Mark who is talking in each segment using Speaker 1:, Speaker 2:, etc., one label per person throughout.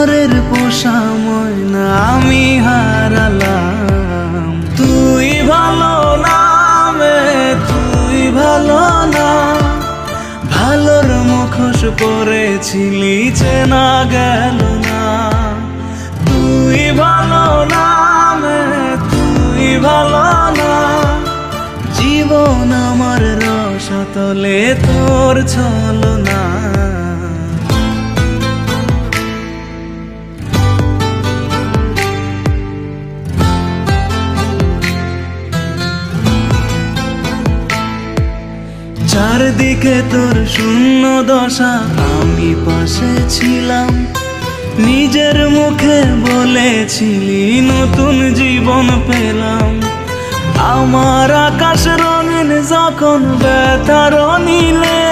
Speaker 1: পিঞ্জরের পোষা ময়না আমি হারালাম। তুই ভালো নামে তুই ভালো না। ভালোর মুখোশ পরেছিলি চেনা গেল না। তুই ভালো নামে তুই ভালো না। জীবন আমার রসতলে তোর ছলো চারদিকে তোর শূন্য দশা, আমি পাশে ছিলাম। নিজের মুখে বলেছিলি, নতুন জীবন পেলাম। আমার আকাশ রঙিন যখন ব্যথার নিলে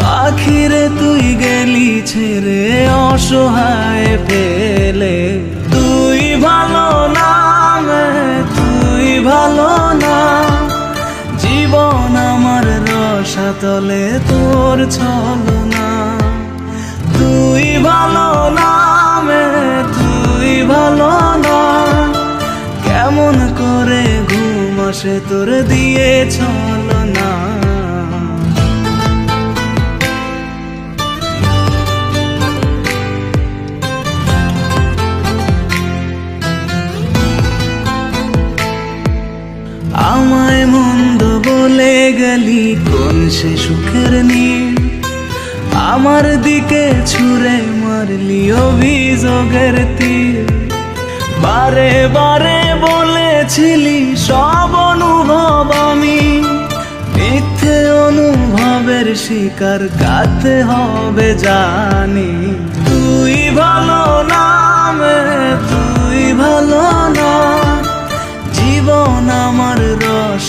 Speaker 1: পাখিরে তুই গেলি ছেড়ে, অসহায় পেলে। তুই ভালো না, তুই ভালো রসাতলে তোর ছলো না তুই ভালো নামে, তুই ভালো না। কেমন করে ঘুম আসে তোর দিয়ে ছলো গেলি, কোন সে সুখের আমার দিকে ছুঁড়ে মারলি অভিযোগের তীর বারে বারে বলেছিলি, সব অনুভব আমি। মিথ্যে অনুভবের শিকার কাতে হবে জানি। তুই ভালো নামে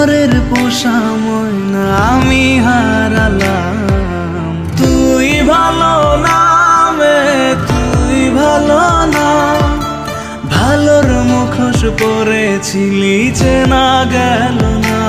Speaker 1: পিঞ্জরের পোষা ময়না আমি হারালাম। তুই ভালো নামে তুই ভালো না। ভালোর মুখোশ পরেছিলি চেনা গেল না।